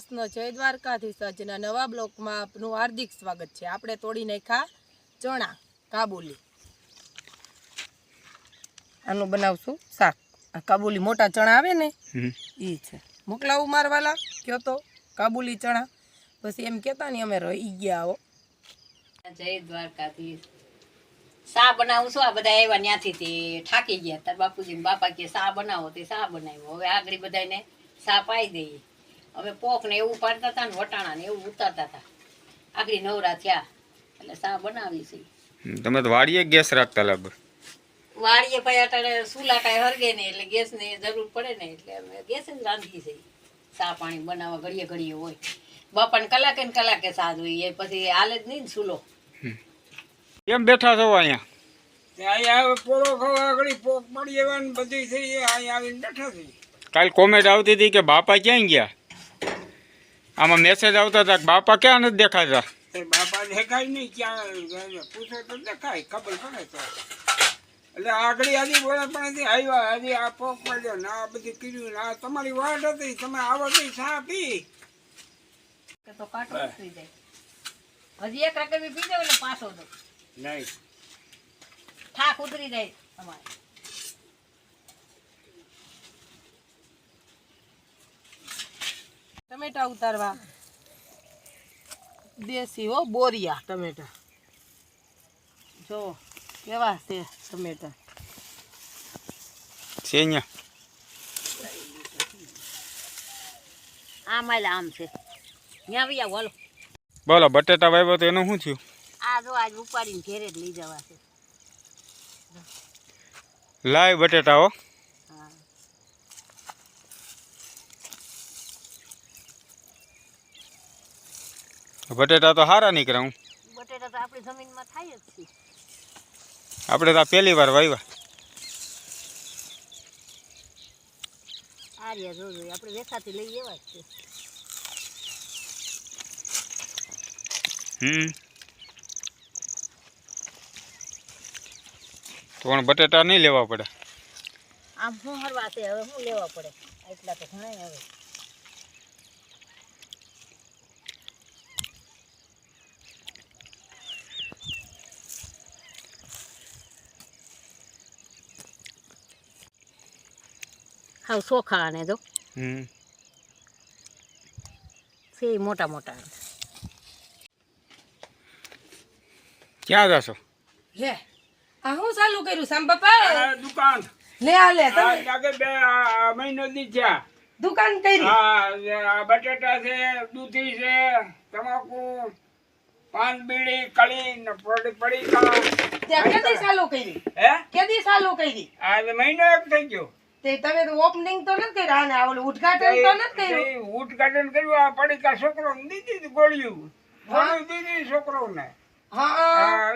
કૃષ્ણ જય દ્વારકાથી આજના નવા બ્લોકમાં આપનું હાર્દિક સ્વાગત છે. આપણે તોડી નાખ્યા ચણા કાબુલી. આનું બનાવશું શાક. આ કાબુલી મોટા ચણા આવે ને એ છે. મોકલાવું મારવાલા કયો તો કાબુલી ચણા. પછી એમ કહેતા ને અમે રહી ગયા આવો જય દ્વારકાથી સા બનાવું છું આ બધા આવ્યા ત્યાંથી તે થાકી ગયા. તાર બાપુજી ને બાપા કે સા બનાવો તે સા બનાવ્યો. હવે આગળ બધાને સા પાઈ દઈએ. હવે પોક ને એવું પાડતા હતા ને વટાણા ને એવું ઉતારતા હતા આગળ નવરા થયા. એટલે સા બનાવી છે. તમે તો વાડીએ ગેસ રાખતા લાગો. વાડીએ પછી અટાણે સુલા કાંઈ હરગે ને એટલે ગેસ ને જરૂર પડે ને એટલે અમે ગેસ જ રાંધી છે સા પાણી બનાવવા ઘડીએ ઘડીએ હોય. બાપાને કલાકે ને કલાકે સા જોઈએ એ પછી હાલે જ નહીં ને ચૂલો. કેમ બેઠા છો અહીંયા? અહીંયા પોળો ખાવા ઘડી પોક મળી એવા બધી થઈ અહીંયા આવીને બેઠા થઈ કાલ કોમેન્ટ આવતી હતી કે બાપા ક્યાં ગયા? આમાં મેસેજ આવતા હતા બાપા ક્યાં નથી દેખાતા? તે બાપા દેખાય નહીં ક્યાં? પૂછો તો દેખાય ખબર પડે તો. એટલે આગળ આજી બોલે પણ આવ્યા હજી આ પોક પડ્યો ને આ બધું કર્યું ના તમારી વાટ હતી તમે આવો તો ચા પી. તો કાંટો ઉતરી જાય. હજી એક રકમ પી જાવ એટલે પાછો દો. નહીં. થાક ઉતરી જાય તમારે. ટમેટા ઉતારવા. દેશી હો બોરિયા ટમેટા. જો કેવા છે ટમેટા? છે અહીંયા. આમ આમ છે. આવો બોલો બટેટા વાવ્યો તો એનું શું થયું? આ જો આજ ઉપાડીને ઘેરે જ લઈ જવા છે. લાય બટેટા હો હા બટેટા તો સારા નીકળે હું. બટેટા તો આપણી જમીનમાં થાય જ છે. આપણે તો પહેલી વાર વાવ્યા આ રહ્યા જો જો આપણે વેખાતી લઈ એવા જ છે. હમ. તો પણ બટેટા નહીં લેવા પડે. આમ શું હરવા છે? હવે શું લેવા પડે? એટલા તો ઘણા હવે હાવ ચોખા આને જો. છે મોટા મોટા. ક્યાં જશો? લે આ હું ચાલુ કર્યું સામ બાપા દુકાન. લે આ લે તમે લાગે બે મહિનો દી થયા. દુકાન કરી. આ બટેટા છે દૂધી છે તમાકુ પાન બીડી કળી ને પડી કા ત્યાં કેદી ચાલુ કરી? હે? કેદી ચાલુ કરી? આ મહિનો એક થઈ ગયો. તે તમે તો ઓપનિંગ તો નથી કર્યું આને ઓલું ઉદ્ઘાટન તો નથી કર્યું? ઉદઘાટન કર્યું આ પડીકા છોકરો દીધી ગોળ્યું. ગોળ્યું દીધી છોકરો ને હા.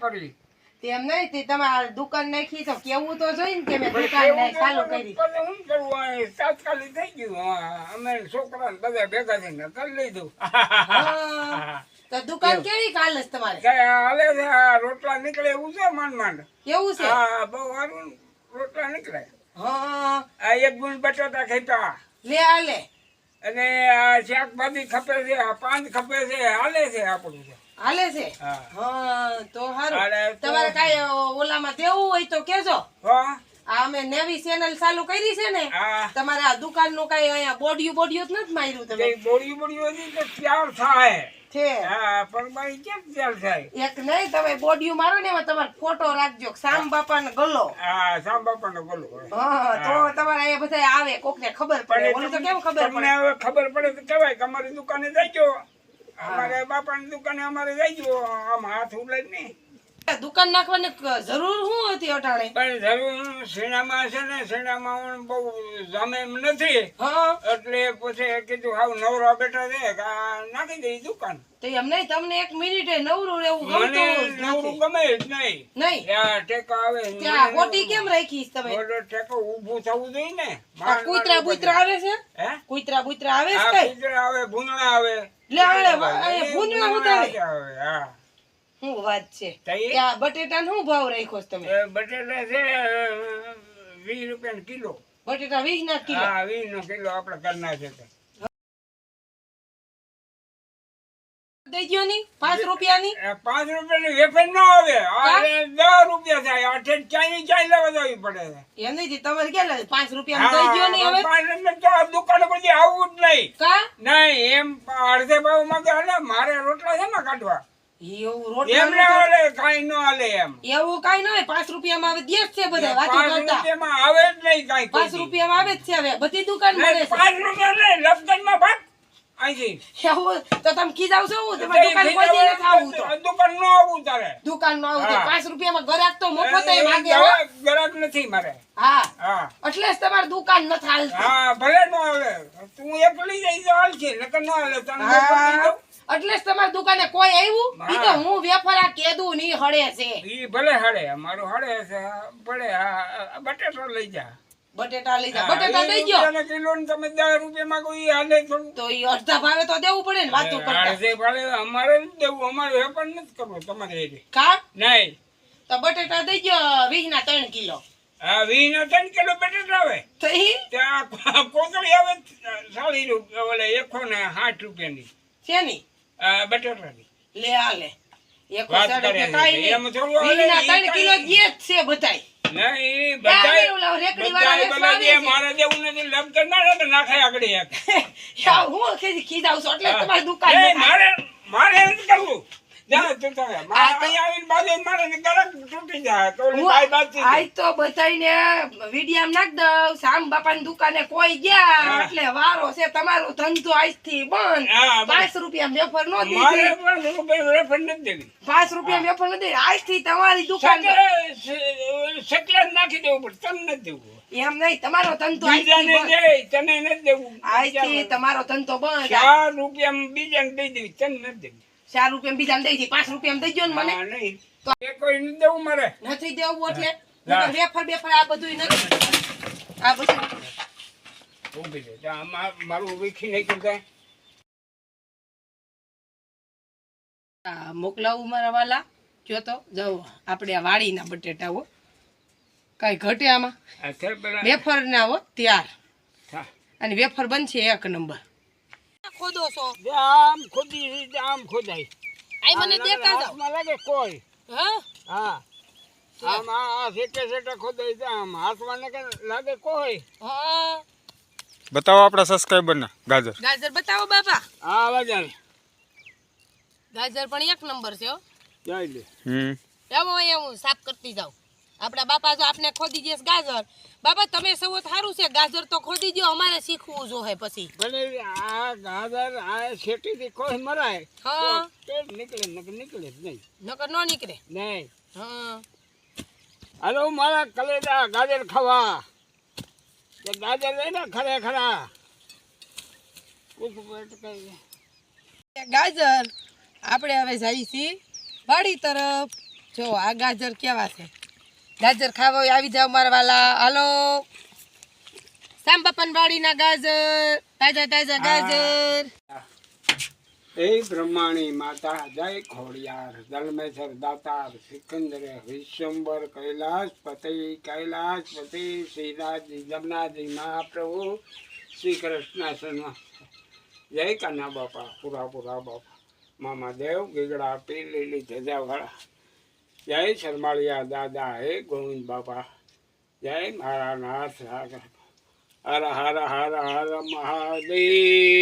કરી તેમ નહીં તે તમે આ દુકાન નાખી તો કેવું તો જોઈ ને કે મેં દુકાન નાખ- ચાલુ કરી. હું કરવું તાત્કાલિક થઈ ગયું. અમે છોકરા ને બધા ભેગા થઈને કરી લીધું. તો દુકાન કેવી કાલ તમારે? હવે રોટલા નીકળે એવું છે માંડ માંડ? કેવું છે? હા બહુ સારું રોટલા નીકળે. હા. આ એક ગુણ બટાટા ખેતા લે આ લે અને આ શાકભાજી ખપે છે આ પાન ખપે છે હાલે છે આપણું છે. હાલે છે? હા. તો સારું. તમારે કાંઈ ઓલામાં દેવું હોય તો કેજો હા. અમે નવી ચેનલ ચાલુ કરી છે ને તમારે આ દુકાનનું કઈ અહીંયા બોડિયું બોડિયું જ નથી માર્યું તમે. જે બોડી બોડી હતી થાય. છે. પણ મારી કેમ ત્યાર થાય? એક નહીં તમે બોડિયું મારો ને એમાં તમારે ફોટો રાખજો સામ બાપા ને ગલો હા સાંબાપાનો બોલો હા તો તમારે અહીંયા બધા આવે કોક ને ખબર પડે. ઓલું તો કેમ ખબર પડે? હવે ખબર પડે તો કહેવાય કે અમારી દુકાને જાય અમારે બાપાની દુકાને અમારે જાય આમ હાથ ઉલાય નહીં દુકાન નાખવાની જરૂર શું હતી અટાણે? પણ જરૂર શેણામાં છે ને શેણામાં બહુ જમે એમ નથી. એટલે પછી કીધું હાવ નવરા બેઠા છે કે નાખી દઈ દુકાન. તો એમ નહીં તમને એક મિનિટે નવરું રહેવું ગમતું નવરું ગમે જ નહીં. નહીં. ત્યાં ટેકો આવે ત્યાં ગોટી કેમ રાખીશ તમે? ટેકો ઊભું થવું જોઈએ ને. કુતરા કૂતરા બુતરા આવે છે? હે? કુતરા બુતરા આવે છે કુતરા આવે ભૂંગળા આવે. એટલે આવે. ભૂંગળા ઉતારે. આવે હા. શું વાત છે? ત્યાં બટેટા શું ભાવ રાખ્યો તમે? બટેટા છે વીસ રૂપિયા કિલો. બટેટા વીસ ના કિલો? હા વીસ નો કિલો આપણે કરના છે ની પાંચ રૂપિયાની? એ વેફર ન આવે. દસ રૂપિયા થાય. અઠે ચાઈ ચાઈ લેવા જવી પડે એમ નહીં તમારે ક્યાં પાંચ રૂપિયા દઈ ગયો નહીં હવે પાંચ રૂપિયા તો આ પછી આવવું જ નહીં. નહીં એમ અડધે ભાવ માંગે હાલે મારે રોટલા છે ને કાઢવા. એવું એમ ના રોટલા હાલે કાંઈ ન એમ. એવું કાઈ ન હોય પાંચ રૂપિયામાં હવે દેશ છે બધા વાતો પાંચ કરતા. રૂપિયામાં આવે જ નહીં કાંઈ પાંચ કોઈ દી. આવે જ છે હવે બધી દુકાન મળે નહીં, છે. પાંચ રૂપિયા નહીં ભાગ. અહીંથી. એવું તો તમે ખીજાવ છો હું તમારી દુકાન કોઈ દી નથી આવું તો. દુકાન ન આવવું તારે. દુકાન નો આવું તો ગ્રાહક મફત એ માગે હો. ગ્રાહક- ગ્રાહક નથી મારે. હા. હા. એટલે જ તમારી દુકાન નથી હાલતી. હા ભલે નો હાલે. તું એકલી જઈ તો હાલશે નકર નો હાલે. તને ન. એટલે જ તમારી દુકાને કોઈ આવ્યું? ઈ તો હું. વેફર આ કેદું ની હળે છે. ઈ ભલે હળે અમારું હળે છે. ભલે બટેટો લઈ જા. બટેટા લઈ જા. બટેટા ઈ દઈ ગયો. રૂપિયાના કિલો ને તમે દસ રૂપિયામાં કોઈ હાલે થોડું. તો ઈ અડધા ભાવે તો દેવું પડે ને વાતું અડધે અમારે દેવું. અમારે વેપાર નથી કરવો તમારે એ કા? નહીં. તો બટેટા દઈ ગયો વીસ ના ત્રણ કિલો. હા વીસ ના ત્રણ કિલો બટેટા આવે. થઈ ત્યાં કોથળી આવે સાડી રૂપિયા ઓલે એકસો ને સાઠ રૂપિયાની. શેની? બટેટાની લે આ લે એક વાત કરે. એમ થોડું હાલે, કિલો જે છે બધાય નહીં, બધાય- ઓલા રેકડી વાળા. મારે આગળ એક. હું છું એટલે તમારી દુકાન મારે મારે દુકાને કોઈ ગયા. એટલે વારો છે તમારો ધંધો આજથી બંધ. પાંચ રૂપિયા વેફર નો પાંચ રૂપિયા વેફર નથી દીધી. આજથી તમારી દુકાન નાખી દેવું પડે. તમને નથી દેવું એમ નહીં તમારો ધંધો તને નથી દેવું. આજથી તમારો ધંધો બંધ. ચાર રૂપિયા બીજાને દઈ દેવી. તને નથી દેવું. ચાર રૂપિયા બીજા દઈ દી પાંચ રૂપિયા દઈ ને મને. એ કોઈ દેવું મારે. નથી દેવું એટલે. વેફર બેફર આ બધું નથી આ બધું. ઊભી નહીં કરતા મોકલાવું મારા વાલા. જો તો જાઓ આપણે આ વાડીના બટેટા હો. કાંઈ ઘટે આમાં. વેફર ના હો ત્યાર. અને વેફર બનશે એક નંબર. ખોદો છો? જે આમ ખોદી આમ ખોદાય. આઈ મને આમ દેખા લાગે કોઈ. હા? હા. આમ આ ખોદાય છે આમ. હાથમાં લાગે લાગે કોઈ. હા. બતાવો આપણા સબસ્ક્રાઈબરના ગાજર. ગાજર બતાવો બાપા. આ વજન ગાજર પણ એક નંબર છે હો. હમ. અહીંયા હું સાફ કરતી જાઉં. આપણા બાપા જો આપને ખોદી જશે ગાજર. બાપા તમે સૌ સારું છે. ગાજર તો ખોદી દો અમારે શીખવું જોઈએ પછી. ભલે આ ગાજર આ શેટીથી કોઈ મરાય. હા. નીકળે નકર નીકળે જ નહીં. નકર ન નીકળે. નહીં. હા. હાલો મારા કલેજા ગાજર ખાવા. કે ગાજર લઈ ને ખરે ખરા. ગાજર આપણે હવે છીએ વાડી તરફ. જો આ ગાજર કેવા છે? ગાજર ખાવા હોય આવી જાવ મારા વાલા. હાલો. સાંબાપન વાડીના ગાજર. તાજા તાજા ગાજર. એ બ્રહ્માણી માતા જય ખોડિયાર દલમેસર દાતાર સિકંદર વિશ્વંબર કૈલાસ પતિ કૈલાસ પતિ શ્રીરાજી જમનાજી મહાપ્રભુ શ્રી કૃષ્ણ સન જય કાના બાપા પુરા પુરા બાપા. મામા દેવ ગીગડા પી લીલી ધજાવાળા. જય શરમાળિયા દાદા હે ગોવિંદ બાપા જય મારા નાથ હર હર હર હર મહાદેવ